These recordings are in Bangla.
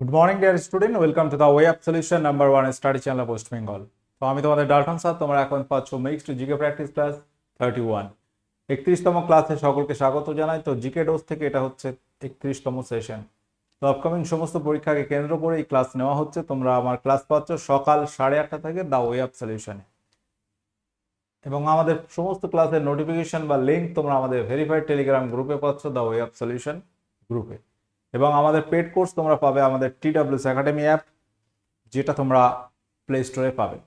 Good morning dear student welcome to the way of solution number one study channel West Bengal তো আমি তোমাদের ডালটন স্যার, তোমরা এখন পাচ্ছ mixed GK practice class thirty one একত্রিশতম ক্লাসে সকলকে স্বাগত জানাই। তো জিকে ডোজ থেকে এটা হচ্ছে একত্রিশতম সেশন তো আপকামিং সমস্ত পরীক্ষাকে কেন্দ্র করে এই ক্লাস নেওয়া হচ্ছে। তোমরা আমার ক্লাস পাচ্ছ সকাল সাড়ে আটটা থেকে দ্য ওয়ে অফ সলিউশনে এবং আমাদের সমস্ত ক্লাসের নোটিফিকেশন বা লিঙ্ক তোমরা আমাদের ভেরিফাইড টেলিগ্রাম গ্রুপে পাচ্ছ দ্য ওয়ে অফ সলিউশন গ্রুপে এবং আমাদের পেড কোর্স তোমরা পাবে আমাদের টি ডাব্লিউস একাডেমি অ্যাপ যেটা তোমরা প্লে স্টোরে পাবে।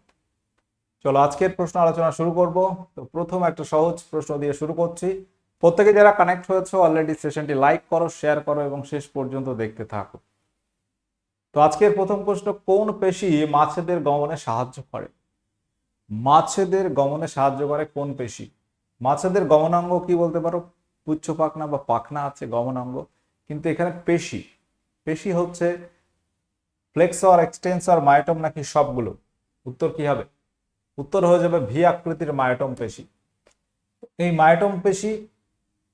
চলো আজকের প্রশ্ন আলোচনা শুরু করব। তো প্রথম একটা সহজ প্রশ্ন দিয়ে শুরু করছি। প্রত্যেকে যারা কানেক্ট হয়েছে অলরেডি সেশনটি লাইক করো শেয়ার করো এবং শেষ পর্যন্ত দেখতে থাকো। তো আজকের প্রথম প্রশ্ন, কোন পেশি মাছেদের গমনে সাহায্য করে? মাছেদের গমনে সাহায্য করে কোন পেশি? মাছেদের গমনাঙ্গ কি বলতে পারো? পুচ্ছ পাখনা বা পাখনা আছে, গমনাঙ্গ। কিন্তু এখানে পেশি পেশি হচ্ছে ফ্লেক্সর, এক্সটেন্সর, মায়োটম নাকি সবগুলো? উত্তর কি হবে? উত্তর হয়ে যাবে ভি আকৃতির মায়োটম পেশি। এই মায়োটম পেশি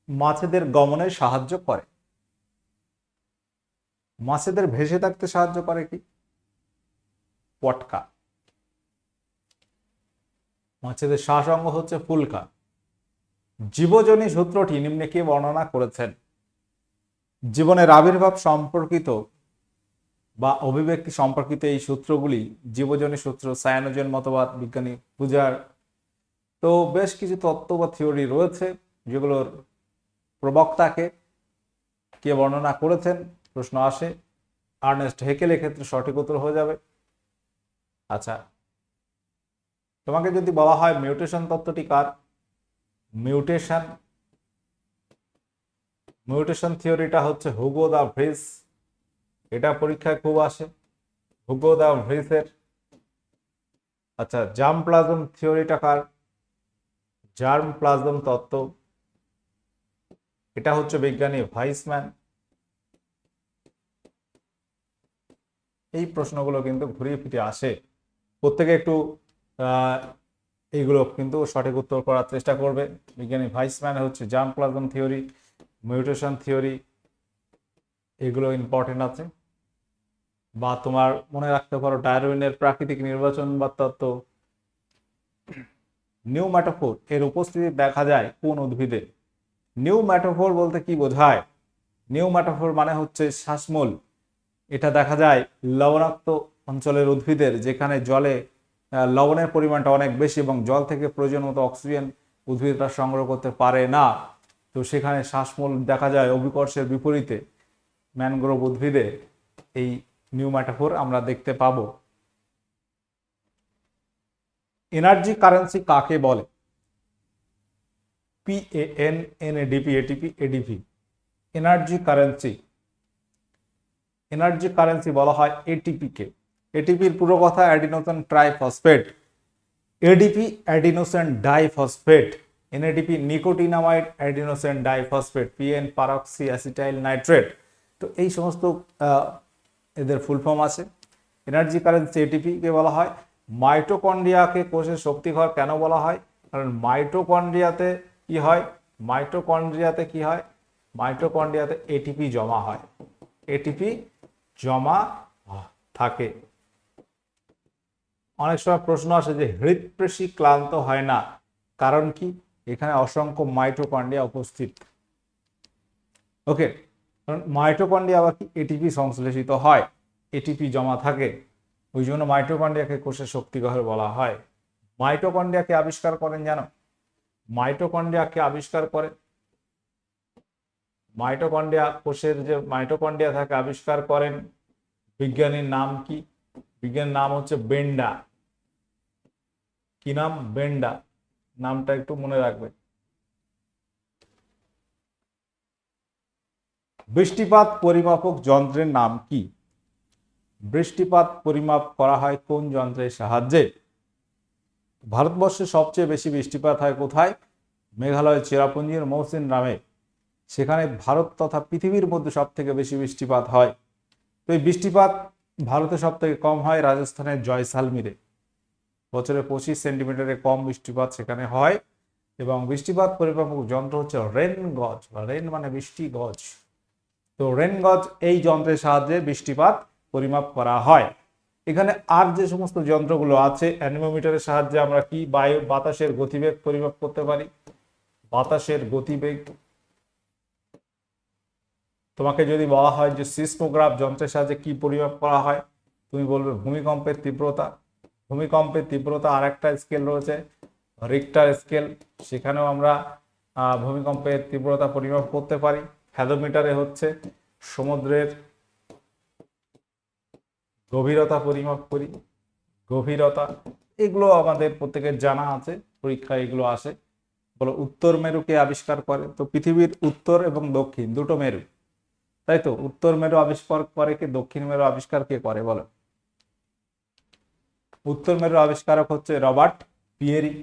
মাছেদের গমনে সাহায্য করে। মাছেদের ভেসে থাকতে সাহায্য করে কি? পটকা। মাছেদের শ্বাস অঙ্গ হচ্ছে ফুলকা। জীবজনী সূত্রটি নিম্নে কে বর্ণনা করেছেন? জীবনের আবির্ভাব সম্পর্কিত বা অভিব্যক্তি সম্পর্কিত এই সূত্রগুলি জীবজনী সূত্র, সায়ানোজেন মতবাদ, বিজ্ঞানী পূজার। তো বেশ কিছু তত্ত্ব বা থিওরি রয়েছে যেগুলোর প্রবক্তাকে কে বর্ণনা করেছেন, প্রশ্ন আসে। আর্নেস্ট হেকেলের ক্ষেত্রে সঠিক উত্তর হয়ে যাবে। আচ্ছা তোমাকে যদি বলা হয় মিউটেশন তত্ত্বটি কার? মিউটেশন মিউটেশন থিওরিটা হচ্ছে হুগো দা ভ্রিস এটা পরীক্ষায় খুব আসে। হুগো দা ভ্রিসের আচ্ছা জার্ম প্লাজম থিওরিটা কার? জার্ম প্লাজম তত্ত্ব। এটা হচ্ছে বিজ্ঞানী ভাইসম্যান এই প্রশ্নগুলো কিন্তু ঘুরিয়ে ফিরে আসে। প্রত্যেকে একটু এইগুলো কিন্তু সঠিক উত্তর করার চেষ্টা করবে। বিজ্ঞানী ভাইসম্যান হচ্ছে germ plasm theory mutation theory এগুলো ইম্পর্টেন্ট আছে। বা তোমার মনে রাখতে পারো, ডারউইনের প্রাকৃতিক নির্বাচন বা তত্ত্ব। নিউ ম্যাটাফোর এর উপস্থিতি দেখা যায় কোন উদ্ভিদে? নিউ ম্যাটাফোর বলতে কি বোঝায়? নিউ ম্যাটাফোর মানে হচ্ছে শ্বাসমূল। এটা দেখা যায় লবণাক্ত অঞ্চলের উদ্ভিদের, যেখানে জলে লবণের পরিমাণটা অনেক বেশি এবং জল থেকে প্রয়োজন মতো অক্সিজেন উদ্ভিদরা সংগ্রহ করতে পারে না। তো সেখানে শ্বাসমূল দেখা যায় অভিকর্ষের বিপরীতে। ম্যানগ্রোভ উদ্ভিদে এই নিউ ম্যাটাফোর আমরা দেখতে পাবো। এনার্জি কারেন্সি কাকে বলে? P A N ADP ATP ADP energy currency. Energy currency বলা হয় এটিপি কে। এটিপির পুরো কথা adenosine triphosphate. ADP adenosine diphosphate. NADP nicotinamide adenosine diphosphate PN peroxy acetyl nitrate. তো এই সমস্ত এদের ফুল ফর্ম আছে। এনার্জি কারেন্সি এটিপি কে বলা হয়। মাইটোকন্ড্রিয়াকে কোষের শক্তিঘর কেন বলা হয়? কারণ মাইটোকন্ড্রিয়াতে কি হয়? মাইটোকন্ড্রিয়াতে কি হয়? মাইটোকন্ড্রিয়াতে এটিপি জমা হয়। এটিপি জমা থাকে। অনেক সময় প্রশ্ন আসে যে হৃদপেশি ক্লান্ত হয় না। কারণ কি? এখানে অসংখ্য মাইটোকন্ড্রিয়া উপস্থিত। ওকে, কারণ মাইটোকন্ড্রিয়া আবার কি এটিপি সংশ্লেষিত হয় এটিপি জমা থাকে, ওই জন্য মাইটোকন্ড্রিয়াকে কোষের শক্তিগর বলা হয়। মাইটোকন্ড্রিয়াকে আবিষ্কার করেন জানো? মাইটোকন্ড্রিয়াকে আবিষ্কার করে, মাইটোকন্ড্রিয়া কোষের যে মাইটোকন্ড্রিয়া থাকে আবিষ্কার করেন, বিজ্ঞানীর নাম কি? বিজ্ঞানীর নাম হচ্ছে বেন্ডা। কি নাম? বেন্ডা। নামটা একটু মনে রাখবে। বৃষ্টিপাত পরিমাপক যন্ত্রের নাম কি? বৃষ্টিপাত পরিমাপ করা হয় কোন যন্ত্রের সাহায্যে? ভারতবর্ষে সবচেয়ে বেশি বৃষ্টিপাত হয় কোথায়? মেঘালয় চেরাপুঞ্জির মৌসিন নামে। সেখানে ভারত তথা পৃথিবীর মধ্যে সব থেকে বেশি বৃষ্টিপাত হয়। তো এই বৃষ্টিপাত ভারতে সব থেকে কম হয় রাজস্থানের জয়সালমিরে। বছরে পঁচিশ সেন্টিমিটারের কম বৃষ্টিপাত সেখানে হয় এবং বৃষ্টিপাত পরিমাপক যন্ত্র হচ্ছে রেন গজ বা রেন মানে বৃষ্টি গজ। তো রেন গজ এই যন্ত্রের সাহায্যে বৃষ্টিপাত পরিমাপ করা হয়। এখানে আর যে সমস্ত যন্ত্রগুলো আছে, অ্যানিমোমিটারের সাহায্যে আমরা কি বায়ু, বাতাসের গতিবেগ পরিমাপ করতে পারি? বাতাসের গতিবেগ। তোমাকে যদি বলা হয় যে সিসমোগ্রাফ যন্ত্রের সাহায্যে কি পরিমাপ করা হয়, তুমি বলবে ভূমিকম্পের তীব্রতা। ভূমিকম্পের তীব্রতা আর একটা স্কেল রয়েছে রিক্টার স্কেল সেখানেও আমরা ভূমিকম্পের তীব্রতা পরিমাপ করতে পারি। হ্যাদোমিটারে হচ্ছে সমুদ্রের গভীরতা পরিমাপ করি, গভীরতা, এগুলো আমাদের প্রত্যেকের জানা আছে, পরীক্ষায় এগুলো আসে। বলো, উত্তর মেরুকে আবিষ্কার করে? তো পৃথিবীর উত্তর এবং দক্ষিণ, দুটো মেরু। তাই তো? উত্তর মেরু আবিষ্কার করে কি, দক্ষিণ মেরু আবিষ্কার কে করে? বলো। উত্তর মেরু আবিষ্কারক হচ্ছে রবার্ট পিয়েরি,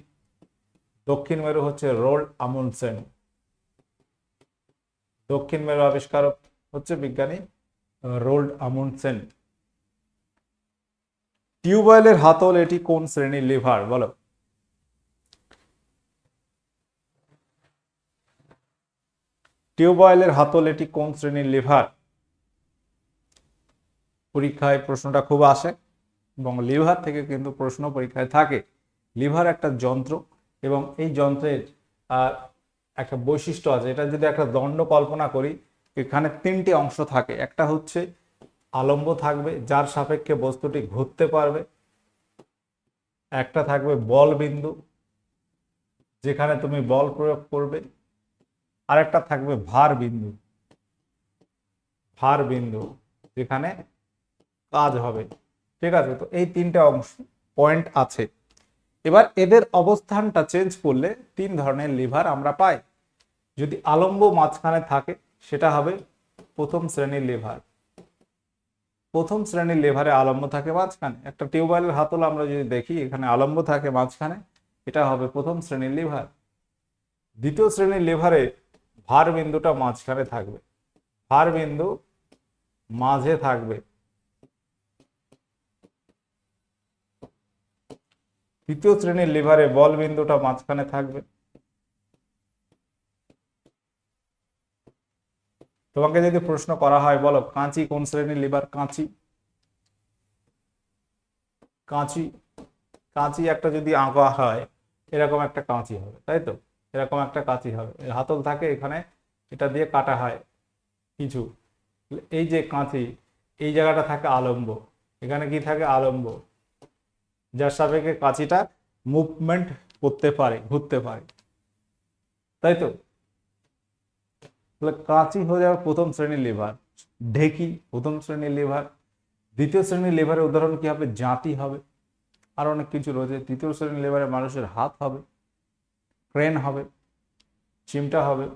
দক্ষিণ মেরু হচ্ছে রোল্ড আমুনসেন। দক্ষিণ মেরু আবিষ্কারক হচ্ছে বিজ্ঞানী রোল্ড আমুনসেন। টিউবওয়েলের হাতল এটি কোন শ্রেণির লিভার? বলো। টিউবওয়েলের হাতল এটি কোন শ্রেণির লিভার? পরীক্ষায় প্রশ্নটা খুব আসে। এবং লিভার থেকে কিন্তু প্রশ্ন পরীক্ষায় থাকে। লিভার একটা যন্ত্র এবং এই যন্ত্রের একটা বৈশিষ্ট্য আছে। এটা যদি একটা দণ্ড কল্পনা করি, এখানে তিনটি অংশ থাকে। একটা হচ্ছে আলম্ব থাকবে, যার সাপেক্ষে বস্তুটি ঘুরতে পারবে। একটা থাকবে বল বিন্দু, যেখানে তুমি বল প্রয়োগ করবে। আরেকটা থাকবে ভার বিন্দু ভার বিন্দু, যেখানে কাজ হবে। ঠিক আছে? তো এই তিনটা অংশ পয়েন্ট আছে। এবার এদের অবস্থানটা চেঞ্জ করলে তিন ধরনের লিভার আমরা পাই। যদি আলম্ব মাঝখানে থাকে, সেটা হবে প্রথম শ্রেণির লিভার প্রথম শ্রেণির লিভারে আলম্ব থাকে মাঝখানে। একটা টিউবওয়েলের হাতল আমরা যদি দেখি, এখানে আলম্ব থাকে মাঝখানে, এটা হবে প্রথম শ্রেণির লিভার দ্বিতীয় শ্রেণির লিভারে ভার বিন্দুটা মাঝখানে থাকবে। ভার বিন্দু মাঝে থাকবে। তৃতীয় শ্রেণির লিভারে বল বিন্দুটা মাঝখানে থাকবে। তোমাকে যদি প্রশ্ন করা হয়, বলো, কাঁচি কোন শ্রেণির লিভার? কাঁচি। কাঁচি কাঁচি একটা যদি আঁকা হয়, এরকম একটা কাঁচি হবে, তাই তো? এরকম একটা কাঁচি হবে। হাতল থাকে এখানে, এটা দিয়ে কাটা হয় কিছু এই যে কাঁচি, এই জায়গাটা থাকে আলম্ব। এখানে কি থাকে? আলম্ব। যার সাপেক্ষে কাঁচিটা মুভমেন্ট করতে পারে, ঘুরতে পারে। তাই তো? তাহলে কাঁচি হয়ে যাবে প্রথম শ্রেণির লিভার ঢেকি প্রথম শ্রেণির লিভার দ্বিতীয় শ্রেণির লিভারের উদাহরণ কি হবে? জাতি হবে। আর অনেক কিছু রয়েছে। তৃতীয় শ্রেণির লিভারে মানুষের হাত হবে, ক্রেন হবে, চিমটা হবে।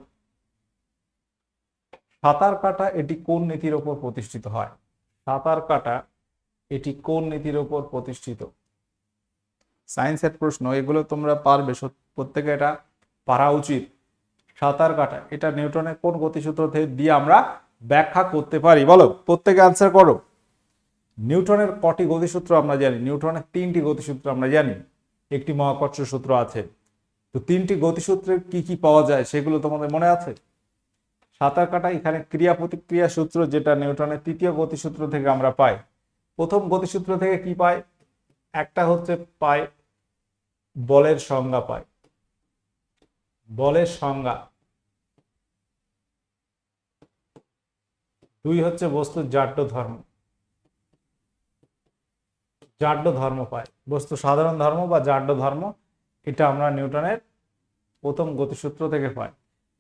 সাঁতার কাটা এটি কোন নীতির ওপর প্রতিষ্ঠিত হয়? সাঁতার কাটা এটি কোন নীতির ওপর প্রতিষ্ঠিত? সায়েন্সের প্রশ্ন, এগুলো তোমরা পারবে। প্রত্যেকে এটা পারা উচিত। সাঁতার কাটা, এটা নিউটনের কোন গতিসূত্র দিয়ে আমরা ব্যাখ্যা করতে পারি? বলো, প্রত্যেকে আনসার করো। নিউটনের কটি গতিসূত্র আমরা জানি, নিউটনের তিনটি গতিসূত্র আমরা জানি, একটি মহাকর্ষ সূত্র আছে। তো তিনটি গতিসূত্রের কি কি পাওয়া যায় সেগুলো তোমাদের মনে আছে? সাঁতার কাটা এখানে ক্রিয়া প্রতিক্রিয়া সূত্র, যেটা নিউটনের তৃতীয় গতিসূত্র থেকে আমরা পাই। প্রথম গতিসূত্র থেকে কি পাই একটা হচ্ছে পাই বলের সংজ্ঞা পাই বলের সংজ্ঞা। দুই হচ্ছে বস্তুর জাড্য ধর্ম। জাড্য ধর্ম পায়। বস্তু সাধারণ ধর্ম বা জাড্য ধর্ম, এটা আমরা নিউটনের প্রথম গতিসূত্র থেকে পাই।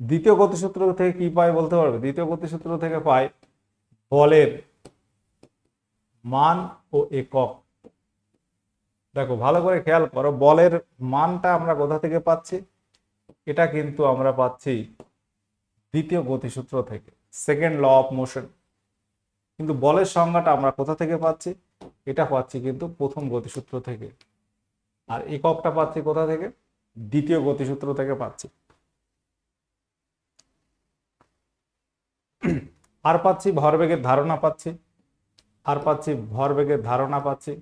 দ্বিতীয় গতিসূত্র থেকে কি পাই বলতে পারবে? দ্বিতীয় গতিসূত্র থেকে পাই বলের মান ও একক। দেখো, ভালো করে খেয়াল করো, বলের মানটা আমরা কোথা থেকে পাচ্ছি? এটা কিন্তু আমরা পাচ্ছি দ্বিতীয় গতিসূত্র থেকে সেকেন্ড ল অফ মোশন কিন্তু বলের সংজ্ঞাটা আমরা কোথা থেকে পাচ্ছি? এটা পাচ্ছি কিন্তু প্রথম গতিসূত্র থেকে। আর এককটা পাচ্ছি কোথা থেকে? দ্বিতীয় গতিসূত্র থেকে পাচ্ছি। আর পাচ্ছি, ভরবেগের ধারণা পাচ্ছি। আর পাচ্ছি, ভরবেগের ধারণা পাচ্ছি।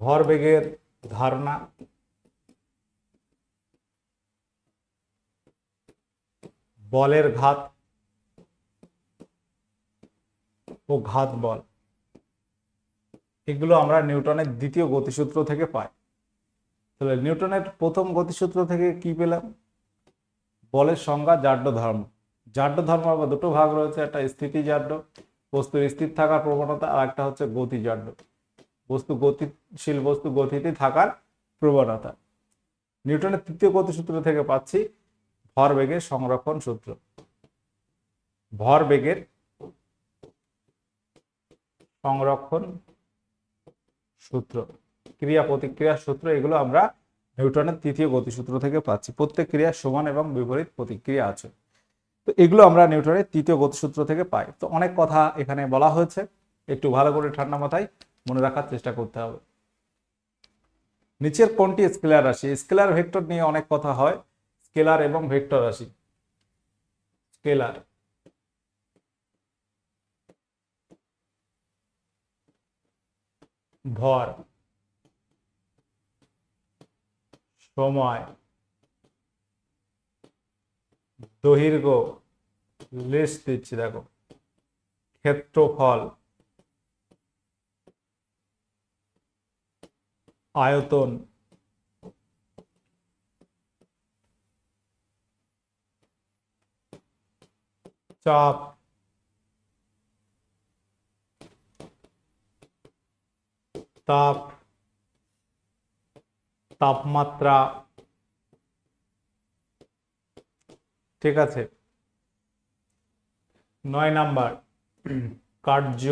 ভরবেগের ধারণা। বলের ঘাত ও ঘাত বল। এগুলো আমরা নিউটনের দ্বিতীয় গতিসূত্র থেকে পাই। তাহলে নিউটনের প্রথম গতিসূত্র থেকে কি পেলাম? বলের সংজ্ঞা জাড্য ধর্ম জাড্য ধর্ম আবার দুটো ভাগ রয়েছে, একটা স্থিতি জাড্য বস্তুর স্থির থাকার প্রবণতা, আর একটা হচ্ছে গতি জাড্য বস্তু গতিশীল বস্তু গতিতে থাকার প্রবণতা। নিউটনের তৃতীয় গতিসূত্র থেকে পাচ্ছি ভরবেগের সংরক্ষণ সূত্র। ভরবেগের সংরক্ষণ সূত্র, ক্রিয়া প্রতিক্রিয়া সূত্র, এগুলো আমরা নিউটনের তৃতীয় গতিসূত্র থেকে পাচ্ছি। প্রত্যেক ক্রিয়া সমান এবং বিপরীত প্রতিক্রিয়া আছে। তো এগুলো আমরা নিউটনের তৃতীয় গতিসূত্র থেকে পাই। তো অনেক কথা এখানে বলা হয়েছে। একটু ভালো করে ঠান্ডা মাথায় মনে রাখার চেষ্টা করতে হবে। নিচের কোনটি স্কেলার রাশি? স্কেলার ভেক্টর নিয়ে অনেক কথা হয়। স্কেলার এবং ভেক্টর রাশি। স্কেলার। ভর। সময়। দৈর্ঘ্য। লিস্ট দিচ্ছি, দেখো। ক্ষেত্রফল। আয়তন। চাপ। তাপ। তাপমাত্রা। ঠিক আছে। নয় নাম্বার। কার্য।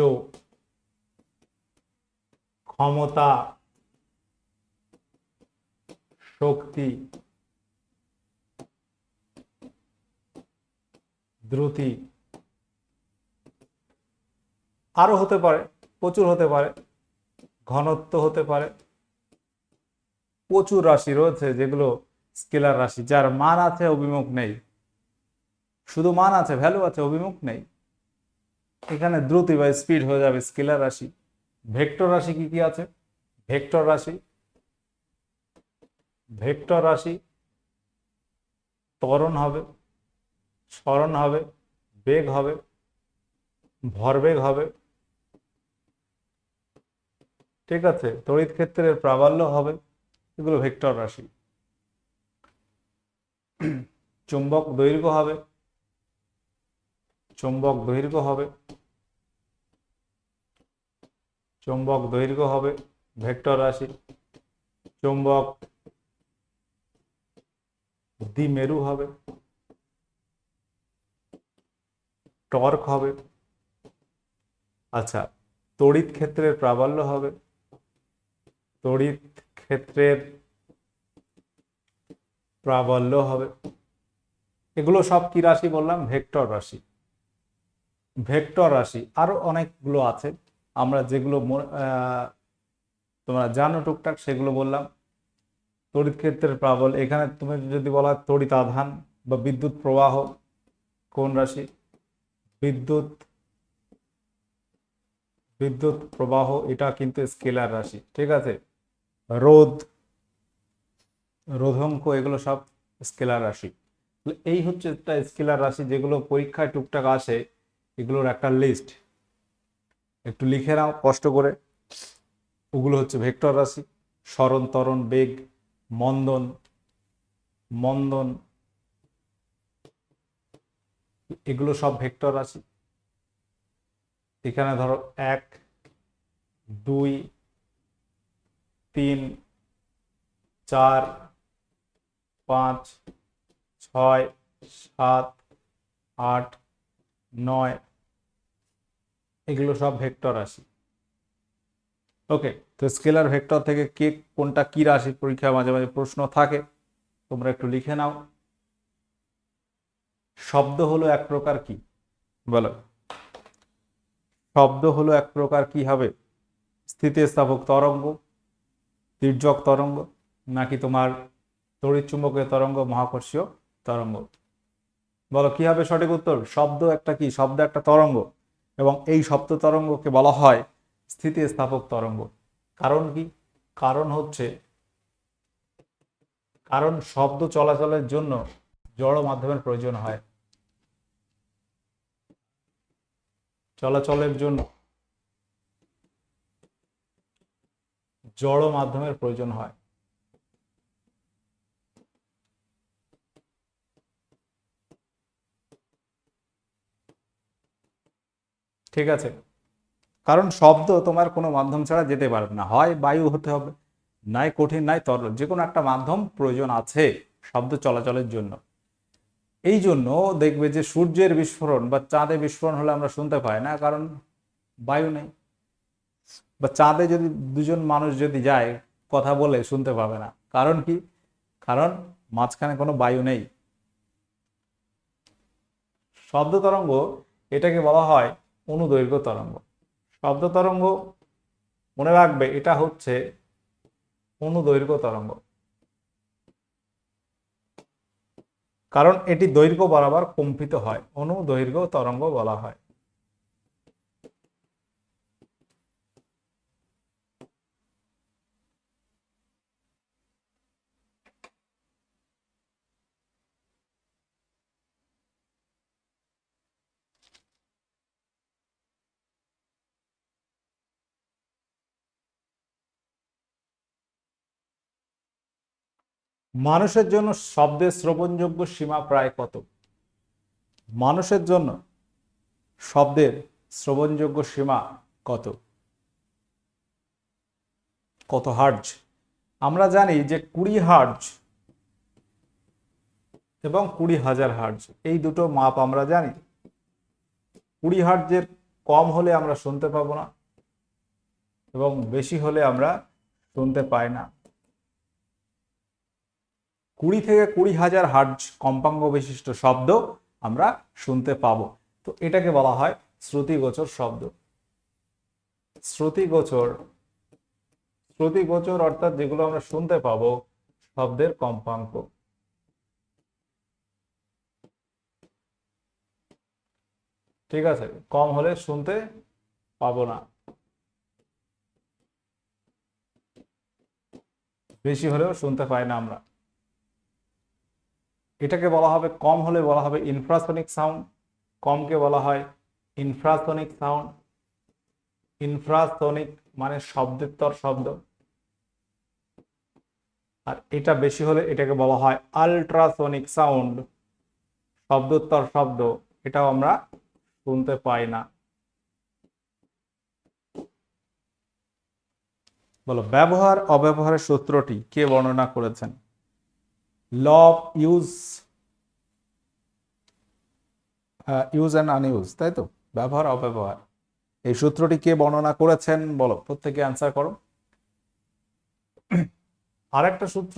ক্ষমতা। শক্তি, দ্রুতি আরও হতে পারে, প্রচুর হতে পারে, ঘনত্ব হতে পারে, প্রচুর রাশি রয়েছে যেগুলো স্কেলার রাশি, যার মান আছে অভিমুখ নেই, শুধু মান আছে ভ্যালু আছে, অভিমুখ নেই। এখানে দ্রুতি বা স্পিড হয়ে যাবে স্কেলার রাশি। ভেক্টর রাশি কি কি আছে? ভেক্টর রাশি ভেক্টর রাশি, ত্বরণ হবে, স্মরণ হবে, বেগ হবে, ভরবেগ হবে। ঠিক আছে, তড়িৎ ক্ষেত্রের প্রাবল্য হবে, এগুলো ভেক্টর রাশি। চুম্বক দৈর্ঘ্য হবে, চুম্বক দৈর্ঘ্য হবে, চুম্বক দৈর্ঘ্য হবে, ভেক্টর রাশি। চুম্বক দ্বিমেরু হবে, টর্ক হবে আচ্ছা তড়িৎ ক্ষেত্রের প্রাবল্য হবে, তড়িৎ ক্ষেত্রের প্রাবল্য হবে, এগুলো সব কি রাশি বললাম? ভেক্টর রাশি ভেক্টর রাশি, আরও অনেকগুলো আছে, আমরা যেগুলো তোমরা জানো টুকটাক, সেগুলো বললাম। তড়িৎ ক্ষেত্রের প্রাবল, এখানে তুমি যদি বলা তড়িৎ আধান বা বিদ্যুৎ প্রবাহ, কোন রাশি? বিদ্যুৎ বিদ্যুৎ প্রবাহ, এটা কিন্তু স্কেলার রাশি, ঠিক আছে? রোদ রোধঙ্ক, এগুলো সব স্কেলার রাশি। এই হচ্ছে একটা স্কেলার রাশি যেগুলো পরীক্ষায় টুকটাক আসে, এগুলোর একটা লিস্ট। একটু লিখে নাও কষ্ট করে। ওগুলো হচ্ছে ভেক্টর রাশি, স্মরণ তরণ বেগ মন্দন মন্দন, এগুলো সব ভেক্টর রাশি এখানে ধরো এক, দুই, তিন, চার, পাঁচ, ছয়, সাত, আট, নয়, এগুলো সব ভেক্টর রাশি ওকে তো স্কেলার ভেক্টর থেকে কে কোনটা কি রাশি পরীক্ষা মাঝে মাঝে প্রশ্ন থাকে, তোমরা একটু লিখে নাও। শব্দ হলো এক প্রকার কি? বলো। শব্দ হলো এক প্রকার কি হবে? স্থিতিস্থাপক তরঙ্গ তির্যক তরঙ্গ, নাকি তোমার তড়িৎ চুম্বকীয় তরঙ্গ, মহাকর্ষীয় তরঙ্গ? বলো, কি হবে সঠিক উত্তর? শব্দ একটা কি? শব্দ একটা তরঙ্গ। এবং এই শব্দ তরঙ্গকে বলা হয় স্থিতিস্থাপক তরঙ্গ। কারণ কি? কারণ হচ্ছে, কারণ শব্দ চলাচলের জন্য জড় মাধ্যমের প্রয়োজন হয়। চলাচলের জন্য জড় মাধ্যমের প্রয়োজন হয়। ঠিক আছে? কারণ শব্দ তোমার কোনো মাধ্যম ছাড়া যেতে পারবে না। হয় বায়ু হতে হবে, নাই কঠিন, নাই তরল যে কোনো একটা মাধ্যম প্রয়োজন আছে শব্দ চলাচলের জন্য। এই জন্য দেখবে যে সূর্যের বিস্ফোরণ বা চাঁদে বিস্ফোরণ হলে আমরা শুনতে পাই না, কারণ বায়ু নেই। বা চাঁদে যদি দুজন মানুষ যদি যায়, কথা বলে শুনতে পাবে না। কারণ কি? কারণ মাঝখানে কোনো বায়ু নেই। শব্দ তরঙ্গ, এটাকে বলা হয় অনুদৈর্ঘ্য তরঙ্গ। শব্দ তরঙ্গ মনে রাখবে, এটা হচ্ছে অনুদৈর্ঘ্য তরঙ্গ। কারণ এটি দৈর্ঘ্য বরাবর কম্পিত হয়, অনুদৈর্ঘ্য তরঙ্গ বলা হয়। মানুষের জন্য শব্দের শ্রবণযোগ্য সীমা প্রায় কত? মানুষের জন্য শব্দের শ্রবণযোগ্য সীমা কত? কত হার্জ? আমরা জানি যে কুড়ি হার্জ এবং কুড়ি হাজার হার্জ, এই দুটো মাপ আমরা জানি। কুড়ি হার্জের কম হলে আমরা শুনতে পাবো না এবং বেশি হলে আমরা শুনতে পাই না। কুড়ি থেকে কুড়ি হাজার হার্জ কম্পাঙ্গ বিশিষ্ট শব্দ আমরা শুনতে পাবো। তো এটাকে বলা হয় শ্রুতিগোচর শব্দ। শ্রুতিগোচর শ্রুতিগোচর অর্থাৎ যেগুলো আমরা শুনতে পাবো শব্দের কম্পাঙ্ক। ঠিক আছে, কম হলে শুনতে পাবো না। বেশি হলেও শুনতে পাই না আমরা। এটাকে বলা হবে, কম হলে বলা হবে ইনফ্রাসনিক সাউন্ড কমকে বলা হয় ইনফ্রাসনিক সাউন্ড ইনফ্রাসনিক মানে শব্দেত্তর শব্দ। আর এটা বেশি হলে এটাকে বলা হয় আলট্রাসনিক সাউন্ড শব্দোত্তর শব্দ। এটাও আমরা শুনতে পাই না। বলো ব্যবহার অব্যবহারের সূত্রটি কে বর্ণনা করেছেন? Law of use use and unuse তাই তো? ব্যবহার, অব্যবহার। এই সূত্রটি কে বর্ণনা করেছেন বলো, প্রত্যেকে অ্যান্সার করো। আর একটা সূত্র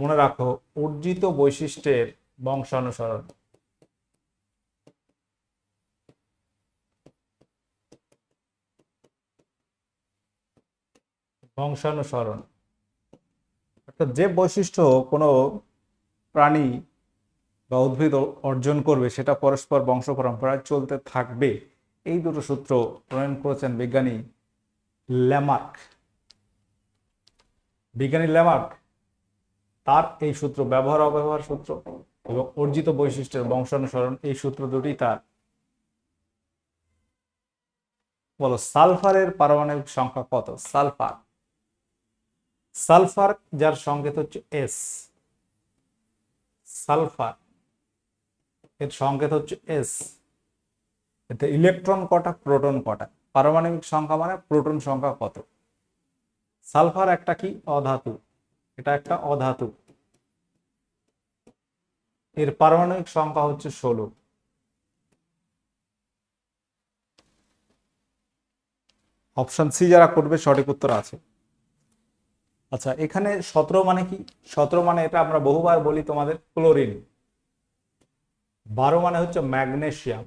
মনে রাখো অর্জিত বৈশিষ্ট্যের বংশানুসরণ। বংশানুসরণ। অর্থাৎ যে বৈশিষ্ট্য কোনো প্রাণী বা উদ্ভিদ অর্জন করবে, সেটা পরস্পর বংশ পরম্পরায় চলতে থাকবে। এই দুটো সূত্র প্রণয়ন করেছেন বিজ্ঞানী ল্যামার্ক। বিজ্ঞানী ল্যামার্ক তার এই সূত্র, ব্যবহার অব্যবহার সূত্র এবং অর্জিত বৈশিষ্ট্যের বংশানুসরণ, এই সূত্র দুটি তার। বলো, সালফারের পারমাণবিক সংখ্যা কত? সালফার। সালফার যার সংকেত হচ্ছে এস সালফার, এর সংকেত হচ্ছে এস এতে ইলেকট্রন কটা? প্রোটন কটা? পারমাণবিক সংখ্যা মানে প্রোটন সংখ্যা কত? সালফার একটা কি? অধাতু। এটা একটা অধাতু। এর পারমাণবিক সংখ্যা হচ্ছে ষোলো। অপশন সি যারা করবে সঠিক উত্তর আছে। আচ্ছা এখানে সতেরো মানে কি? সতেরো মানে এটা আমরা বহুবার বলি তোমাদের ক্লোরিন। বারো মানে হচ্ছে ম্যাগনেশিয়াম।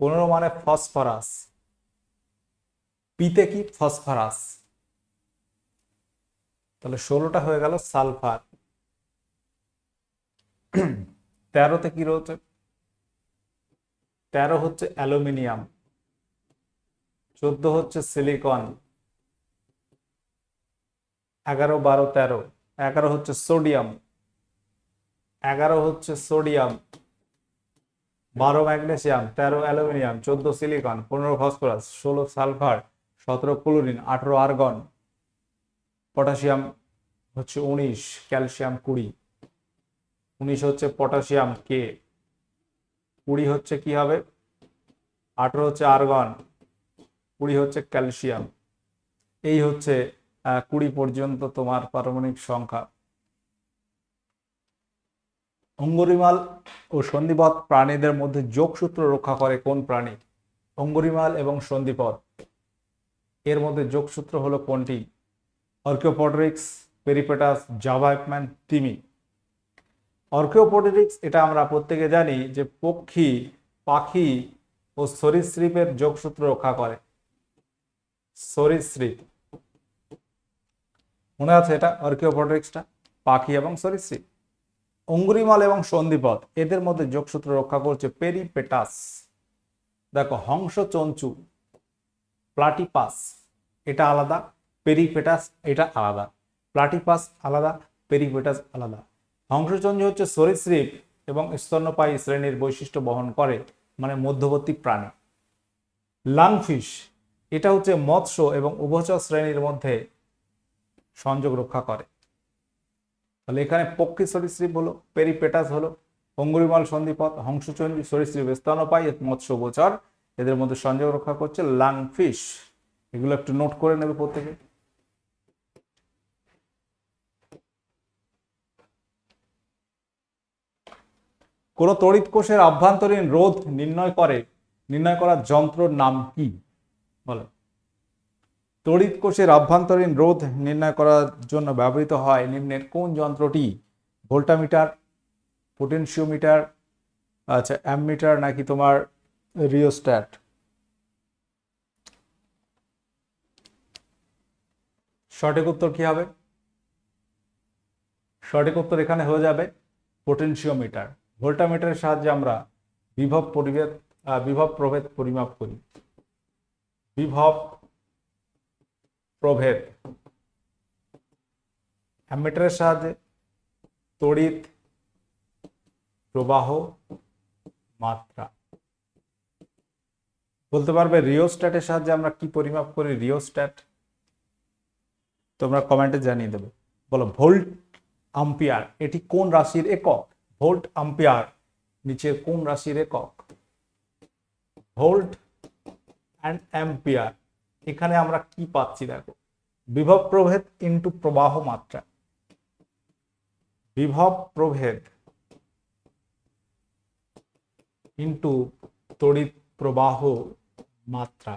পনেরো মানে ফসফরাস। পিতে কি? ফসফরাস। তাহলে ষোলোটা হয়ে গেল সালফার। তেরোতে কি রয়েছে? তেরো হচ্ছে অ্যালুমিনিয়াম। চোদ্দ হচ্ছে সিলিকন। এগারো, বারো, তেরো। এগারো হচ্ছে সোডিয়াম। এগারো হচ্ছে সোডিয়াম। বারো ম্যাগনেসিয়াম, তেরো অ্যালুমিনিয়াম, চোদ্দ সিলিকন, পনেরো ফসফরাস, ষোলো সালফার, সতেরো ক্লোরিন, আঠেরো আর্গন। পটাশিয়াম হচ্ছে উনিশ, ক্যালসিয়াম কুড়ি। উনিশ হচ্ছে পটাশিয়াম কে। কুড়ি হচ্ছে কি হবে? আঠেরো হচ্ছে আর্গন। কুড়ি হচ্ছে ক্যালসিয়াম। এই হচ্ছে কুড়ি পর্যন্ত তোমার পারমাণবিক সংখ্যা। অঙ্গরিমাল ও সন্ধিপদ প্রাণীদের মধ্যে যোগসূত্র রক্ষা করে কোন প্রাণী? অঙ্গরিমাল এবং সন্ধিপদ এর মধ্যে যোগসূত্র হলো কোনটি? অর্কিওপডরিক্স পেরিপেটাস জাভাইপম্যান তিমি। অর্কিওপডরিক্স এটা আমরা প্রত্যেকে জানি যে পক্ষী, পাখি ও সরীসৃপের যোগসূত্র রক্ষা করে। সরীসৃপ। মনে আছে এটা? অর্কিওপডরিক্সটা পাখি এবং সরীসৃপ। অঙ্গুরিমাল এবং সন্ধিপথ, এদের মধ্যে যোগসূত্র রক্ষা করছে পেরিপেটাস। দেখো হংস চঞ্চু প্লাটিপাস, এটা আলাদা, পেরিপেটাস, এটা আলাদা। প্লাটিপাস আলাদা, পেরিপেটাস আলাদা। হংসচঞ্চু হচ্ছে সরীসৃপ এবং স্তন্যপায়ী শ্রেণির বৈশিষ্ট্য বহন করে মানে মধ্যবর্তী প্রাণী। লাংফিশ, এটা হচ্ছে মৎস্য এবং উভচর শ্রেণির মধ্যে সংযোগ রক্ষা করে। তাহলে এখানে পক্ষী সরীসৃপ হলো, পেরিপেটাস হলো, অঙ্গুরিমাল সন্ধিপথ হংসচন্ডী সরীসৃপ স্তনপায়ী মৎস্য গোচর এদের মধ্যে সংযোগ রক্ষা করছে লাং লাংফিশ। এগুলো একটু নোট করে নেবে প্রত্যেকে। কোন তড়িৎ কোষের আভ্যন্তরীণ রোধ নির্ণয় করে, নির্ণয় করার যন্ত্রর নাম কি? তড়িৎ কোষের আভ্যন্তরীণ রোধ নির্ণয় করার জন্য ব্যবহৃত হয় নিম্নের কোন যন্ত্রটি? ভোল্টামিটার, পোটেনশিওমিটার আচ্ছা অ্যামমিটার নাকি তোমার রিওস্ট্যাট? সঠিক উত্তর কি হবে? সঠিক উত্তর এখানে হয়ে যাবে পোটেনশিওমিটার। ভোল্টামিটারের সাহায্যে আমরা বিভব পরিভেদ বিভব প্রভেদ পরিমাপ করি। বিভব প্রভেদ। অ্যামিটারের সাহায্যে তড়িৎ প্রবাহ মাত্রা। বলতে পারবে রিওস্ট্যাটের সাহায্যে আমরা কি পরিমাপ করি রিওস্ট্যাট? তোমরা কমেন্টে জানিয়ে দেবে। বলো, ভোল্ট আম্পিয়ার, এটি কোন রাশির একক? ভোল্ট আম্পিয়ার, নিচের কোন রাশির একক? Volt and ampere. এখানে আমরা কি পাচ্ছি দেখো? বিভব প্রভেদ ইন্টু প্রবাহ মাত্রা। বিভব প্রভেদ ইন্টু তড়িৎ প্রবাহ মাত্রা।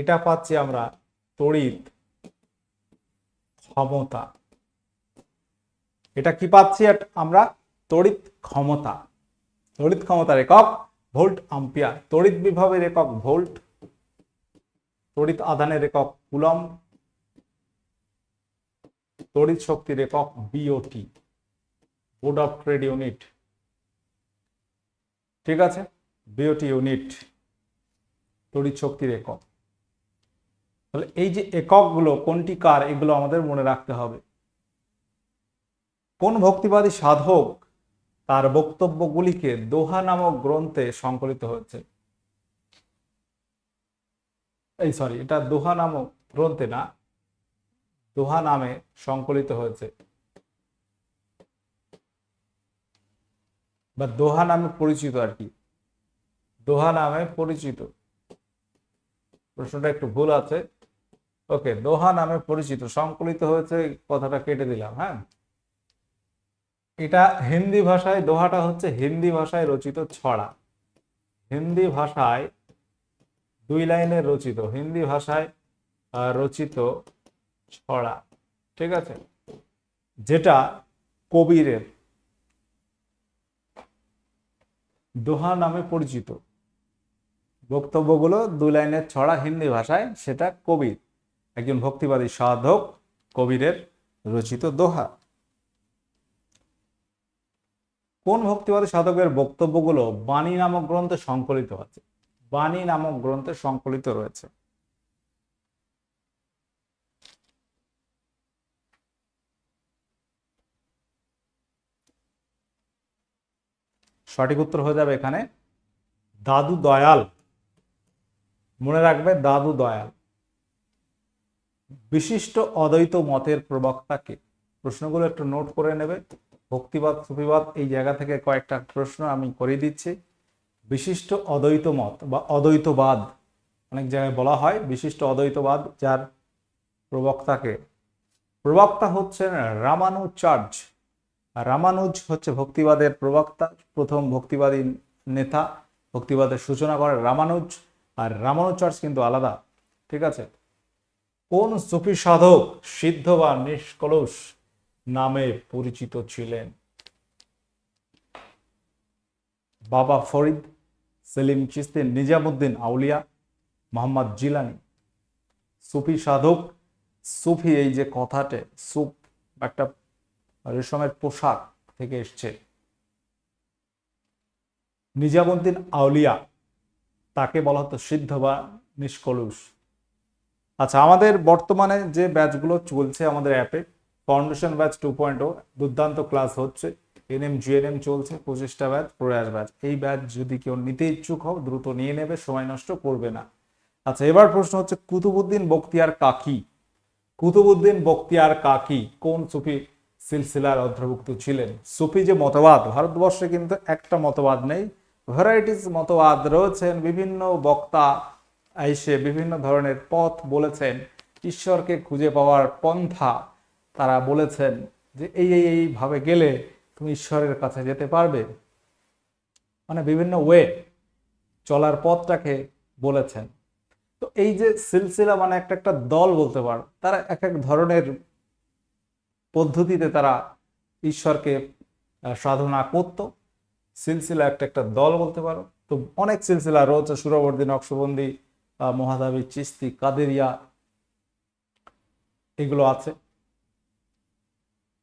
এটা পাচ্ছি আমরা তড়িৎ ক্ষমতা। এটা কি পাচ্ছি আমরা? তড়িৎ ক্ষমতা। তড়িৎ ক্ষমতার একক ভোল্ট আম্পিয়ার। তড়িৎ বিভবের একক ভোল্ট তড়িৎ আধানের একক কুলম তড়িৎ শক্তির একক BOT board of trade unit ঠিক আছে? বিওটি ইউনিট তড়িৎ শক্তির একক। তাহলে এই যে এককগুলো, কোনটি কার, এগুলো আমাদের মনে রাখতে হবে। কোন ভক্তিবাদী সাধক তার বক্তব্যগুলিকে দোহা নামক গ্রন্থে সংকলিত হয়েছে? এই সরি এটা দোহা নামক গ্রন্থে না। দোহা নামে সংকলিত হয়েছে। বা দোহা নামে পরিচিত আর কি। দোহা নামে পরিচিত। প্রশ্নটা একটু ভুল আছে। ওকে, দোহা নামে পরিচিত। সংকলিত হয়েছে, কথাটা কেটে দিলাম হ্যাঁ? এটা হিন্দি ভাষায়, দোহাটা হচ্ছে হিন্দি ভাষায় রচিত ছড়া। হিন্দি ভাষায় দুই লাইনে রচিত, হিন্দি ভাষায় রচিত ছড়া, ঠিক আছে? যেটা কবিরের দোহা নামে পরিচিত। বক্তব্যগুলো দুই লাইনের ছড়া হিন্দি ভাষায়, সেটা কবির, একজন ভক্তিবাদী সাধক কবিরের রচিত দোহা। কোন ভক্তিবাদী সাধকের বক্তব্যগুলো বাণী নামক গ্রন্থে সংকলিত আছে? বাণী নামক গ্রন্থে সংকলিত রয়েছে। সঠিক উত্তর হয়ে যাবে এখানে, দাদু দয়াল। মনে রাখবে, দাদু দয়াল। বিশিষ্ট অদ্বৈত মতের প্রবক্তাকে প্রশ্নগুলো একটু নোট করে নেবে। ভক্তিবাদ, সুফিবাদ এই জায়গা থেকে কয়েকটা প্রশ্ন আমি করে দিচ্ছি। বিশিষ্ট অদ্বৈত মত বা অদ্বৈতবাদ, অনেক জায়গায় বলা হয় বিশিষ্ট অদ্বৈতবাদ, যার প্রবক্তাকে, প্রবক্তা হচ্ছেন রামানুচার্য। রামানুজ হচ্ছে ভক্তিবাদের প্রবক্তা, প্রথম ভক্তিবাদী নেতা, ভক্তিবাদের সূচনা করে রামানুজ, আর রামানুচার্য কিন্তু আলাদা, ঠিক আছে? কোন সুফি সাধক সিদ্ধ বা নিষ্কলুষ নামে পরিচিত ছিলেন? বাবা ফরিদ সেলিম চিস্তি, নিজামুদ্দিন আউলিয়া, মোহাম্মদ জিলানি। সুফি সাধক, সুফি এই যে কথাটে সুপ একটা রেশমের পোশাক থেকে এসছে। নিজামুদ্দিন আউলিয়া, তাকে বলা হতো সিদ্ধ বা নিষ্কলুষ। আচ্ছা আমাদের বর্তমানে যে ব্যাচগুলো চলছে আমাদের অ্যাপে ফাউন্ডেশন ব্যাচ টু পয়েন্ট দুর্দান্ত ক্লাস হচ্ছে। এনএম, জিএনএম চলছে, পঁচিশটা ব্যাচ প্রয়াস ব্যাচ। এই ব্যাচ যদি কেউ নিতে ইচ্ছুক হও, দ্রুত নিয়ে নেবে, সময় নষ্ট করবে না। আচ্ছা এবার প্রশ্ন হচ্ছে, কুতুবুদ্দিন বক্তিয়ার কাকি? কুতুবুদ্দিন বক্তিয়ার কাকি কোন সুফি সিলসিলার অন্তর্ভুক্ত ছিলেন? সুফি যে মতবাদ, ভারতবর্ষে কিন্তু একটা মতবাদ নেই। ভ্যারাইটিস মতবাদ রয়েছেন, বিভিন্ন বক্তা এসে বিভিন্ন ধরনের পথ বলেছেন। ঈশ্বরকে খুঁজে পাওয়ার পন্থা তারা বলেছেন যে এই এইভাবে গেলে তুমি ঈশ্বরের কাছে যেতে পারবে। মানে বিভিন্ন ওয়ে চলার পথটাকে বলেছেন। তো এই যে সিলসিলা মানে একটা একটা দল বলতে পারো, তারা এক এক ধরনের পদ্ধতিতে তারা ঈশ্বরকে সাধনা করত। সিলসিলা একটা একটা দল বলতে পারো। তো অনেক সিলসিলা রয়েছে, সুরবর্দী, নকশবন্দি মহাদাবি চিস্তি কাদেরিয়া, এগুলো আছে।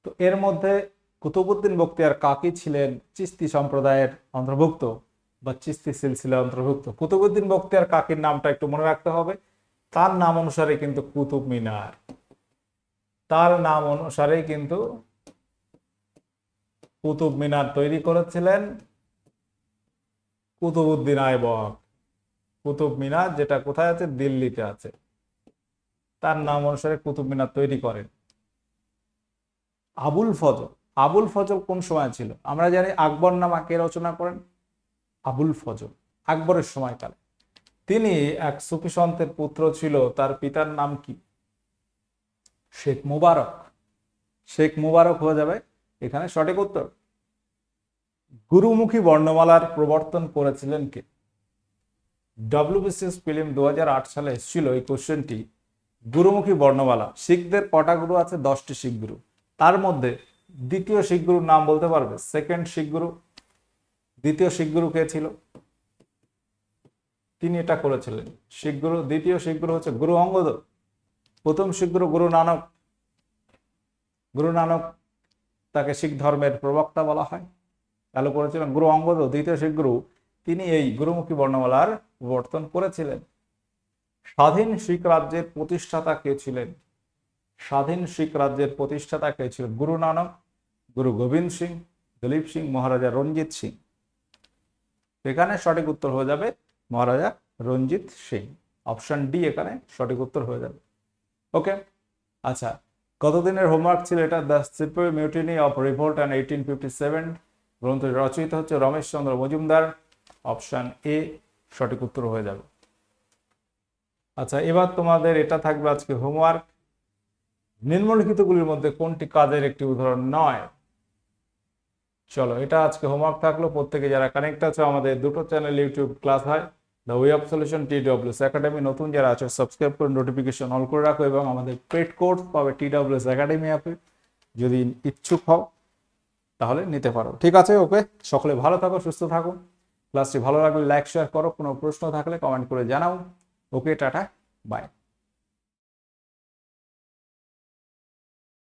তো এর মধ্যে কুতুবুদ্দিন বক্তিয়ার কাকি ছিলেন চিস্তি সম্প্রদায়ের অন্তর্ভুক্ত বা চিস্তি সিলসিলা অন্তর্ভুক্ত। কুতুবুদ্দিন বক্তিয়ার কাকির নামটা একটু মনে রাখতে হবে। তার নাম অনুসারে কিন্তু কুতুব মিনার। তার নাম অনুসারে কিন্তু কুতুব মিনার তৈরি করেছিলেন কুতুবুদ্দিন আইবক। কুতুব মিনার যেটা কোথায় আছে? দিল্লিতে আছে। তার নাম অনুসারে কুতুব মিনার তৈরি করেন। আবুল ফজল আবুল ফজল কোন সময় ছিল? আমরা জানি আকবর নামা কে রচনা করেন? আবুল ফজল, আকবরের সময়কালে। তিনি এক সুফি সন্তের পুত্র ছিল, তার পিতার নাম কি? শেখ মুবারক। শেখ মুবারক হয়ে যাবে? এখানে সঠিক উত্তর। গুরুমুখী বর্ণমালার প্রবর্তন করেছিলেন কে? ডব্লিউবিসিএস ফিল্ম দুহাজার আট সালে এসেছিল এই কোশ্চেনটি। গুরুমুখী বর্ণমালা। শিখদের কটা গুরু আছে? দশটি শিখ গুরু তার মধ্যে দ্বিতীয় শিখ গুরুর নাম বলতে পারবে? সেকেন্ড শিখ গুরু। দ্বিতীয় শিখ গুরু কে ছিল? তিনি এটা করেছিলেন। শিখ গুরু, দ্বিতীয় শিখ গুরু হচ্ছে গুরু অঙ্গদ। প্রথম শিখ গুরু গুরু নানক। গুরু নানক তাকে শিখ ধর্মের প্রবক্তা বলা হয়। চালু করেছিলেন গুরু অঙ্গদ। দ্বিতীয় শিখ গুরু, তিনি এই গুরুমুখী বর্ণমালার প্রবর্তন করেছিলেন। স্বাধীন শিখ রাজ্যের প্রতিষ্ঠাতা কে ছিলেন? স্বাধীন শিখ রাজ্যের প্রতিষ্ঠাতা কে ছিলেন গুরু নানক, গুরু গোবিন্দ সিং, দলীপ সিং, মহারাজা রঞ্জিত সিং। এখানে সঠিক উত্তর হয়ে যাবে মহারাজা রঞ্জিত সিং। অপশন ডি এখানে সঠিক উত্তর হয়ে যাবে। ওকে আচ্ছা কতদিনের হোমওয়ার্ক ছিল এটা? The sepoy mutiny of revolt and eighteen fifty seven গ্রন্থটি রচয়িত হচ্ছে রমেশ চন্দ্র মজুমদার। অপশন এ সঠিক উত্তর হয়ে যাবে। আচ্ছা এবার তোমাদের এটা থাকবে আজকে হোমওয়ার্ক নিম্নলিখিতগুলির মধ্যে কোনটি কাজের একটি উদাহরণ নয়? চলো, এটা আজকে হোমওয়ার্ক থাকল, প্রত্যেকে যারা কানেক্ট আছে, আমাদের দুটো চ্যানেল ইউটিউব ক্লাস হয় the way of solution T WS academy নতুন যারা আছে সাবস্ক্রাইব করে নোটিফিকেশন অল করে রাখো এবং আমাদের পেড কোর্স পাবে টি ডাব্লিউএস একাডেমি অ্যাপে যদি ইচ্ছুক হও, তাহলে নিতে পারো। ঠিক আছে, ওকে? সকলে ভালো থাকো, সুস্থ থাকো। ক্লাসটি ভালো লাগলে লাইক শেয়ার করো। কোনো প্রশ্ন থাকলে কমেন্ট করে জানাও। ওকে, টাটা বাই